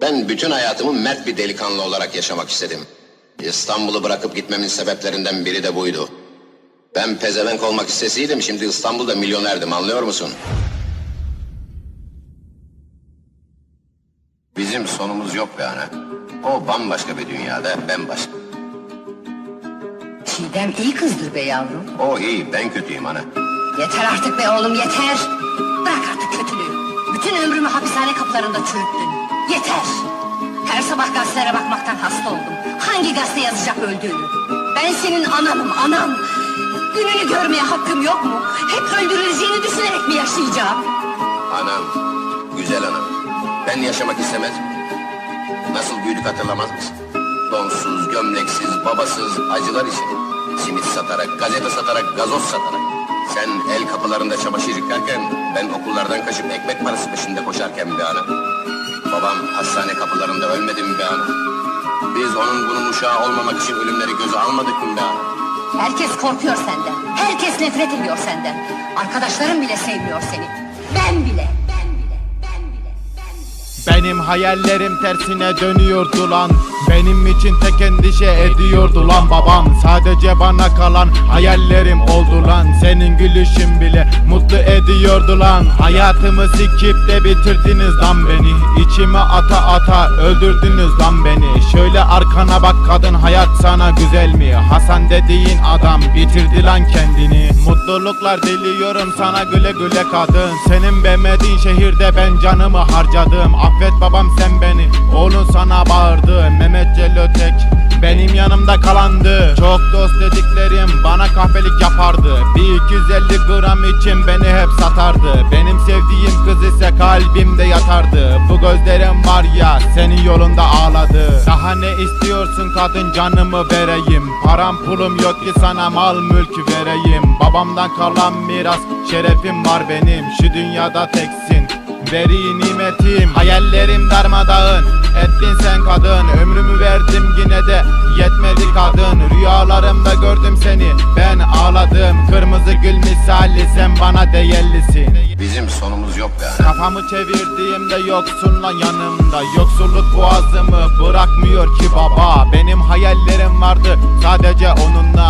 Ben bütün hayatımı mert bir delikanlı olarak yaşamak istedim. İstanbul'u bırakıp gitmemin sebeplerinden biri de buydu. Ben pezevenk olmak isteseydim şimdi İstanbul'da milyonerdim anlıyor musun? Bizim sonumuz yok be ana. O bambaşka bir dünyada ben başka. Çiğdem iyi kızdır be yavrum. O iyi ben kötüyüm ana. Yeter artık be oğlum yeter. Bırak artık kötülüğü. Bütün ömrümü hapishane kapılarında çürüttün. Yeter. Her sabah gazetelere bakmaktan hasta oldum. Hangi gazete yazacak öldüğünü? Ben senin ananım anam. Gününü görmeye hakkım yok mu? Hep öldürüleceğini düşünerek mi yaşayacağım? Anam, güzel anam. Ben yaşamak istemez? Nasıl büyüdük hatırlamaz mısın? Donsuz, gömleksiz, babasız, acılar için. Simit satarak, gazete satarak, gazoz satarak. Sen el kapılarında çamaşır yıkarken, ben okullardan kaçıp ekmek parası peşinde koşarken be anam. Babam hastane kapılarında ölmedi mi be anam? Biz onun bunun uşağı olmamak için ölümleri göze almadık mı be anam? Herkes korkuyor senden. Herkes nefret ediyor senden. Arkadaşlarım bile sevmiyor seni. Ben bile. Ben bile. Ben bile. Ben bile. Benim hayallerim tersine dönüyordu lan Benim için tek endişe ediyordu lan babam. Sadece bana kalan hayallerim oldu lan. Senin gülüşün bile mutlu ediyordu lan. Hayatımı sikip de bitirdiniz lan beni. İçime ata ata öldürdünüz lan beni. Şöyle arkana bak kadın hayat sana güzel mi? Hasan dediğin adam bitirdi lan kendini. Mutluluklar diliyorum sana güle güle kadın. Senin beğenmediğin şehirde ben canımı harcadım. Affet babam sen beni. Oğlun sana bağırdı Mehmet Celötek benim yanımda kalandı. Çok dost dediklerim bana kahvelik yapardı. Bir 250 gram için beni hep satardı. Benim sevdiğim kız ise kalbimde yatardı. Bu gözlerim var ya senin yolunda ağladı. Daha ne istiyorsun kadın canımı vereyim? Param pulum yok ki sana mal mülk vereyim. Babamdan kalan miras şerefim var benim. Şu dünyada teksin. Veri nimetim Hayallerim darmadağın Ettin sen kadın Ömrümü verdim yine de Yetmedi kadın. Rüyalarımda gördüm seni Ben ağladım. Kırmızı gül misali Sen bana değerlisin. Bizim sonumuz yok be. Kafamı çevirdiğimde yoksun lan yanımda. Yoksulluk boğazımı bırakmıyor ki baba. Benim hayallerim vardı sadece onunla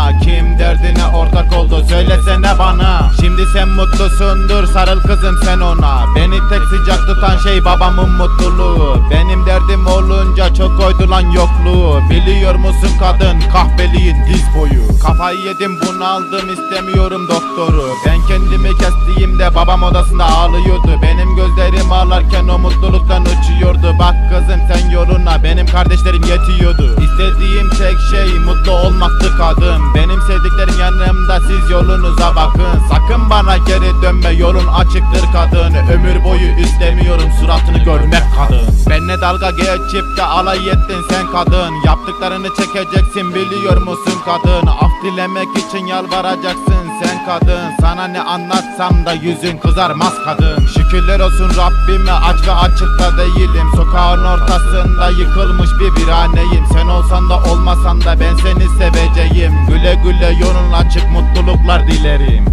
söylesene bana. Şimdi sen mutlusundur sarıl kızım sen ona. Beni tek sıcak tutan şey babamın mutluluğu. Benim derdim olunca çok koydu lan yokluğu. Biliyor musun kadın kahveliğin diz boyu. Kafayı yedim bunaldım istemiyorum doktoru. Ben kendimi kestiğimde babam odasında ağlıyordu. Benim gözlerim ağlarken o mutluluktan uçuyordu. Bak kızım sen yoluna benim kardeşlerim yetiyordu. İstediğim tek şey mutlu olmaktı kadın yolunuza bakın Sakın bana geri dönme. Yolun açıktır kadın. Ömür boyu istemiyorum suratını görmek kadın. Benle dalga geçip de alay ettin sen kadın. Yaptıklarını çekeceksin biliyor musun kadın dilemek için yalvaracaksın sen kadın. Sana ne anlatsam da yüzün kızarmaz kadın. Şükürler olsun Rabbime aç ve açıkta değilim. Sokağın ortasında yıkılmış bir viraneyim Sen olsan da olmasan da ben seni seveceğim. Güle güle yolun açık mutluluklar dilerim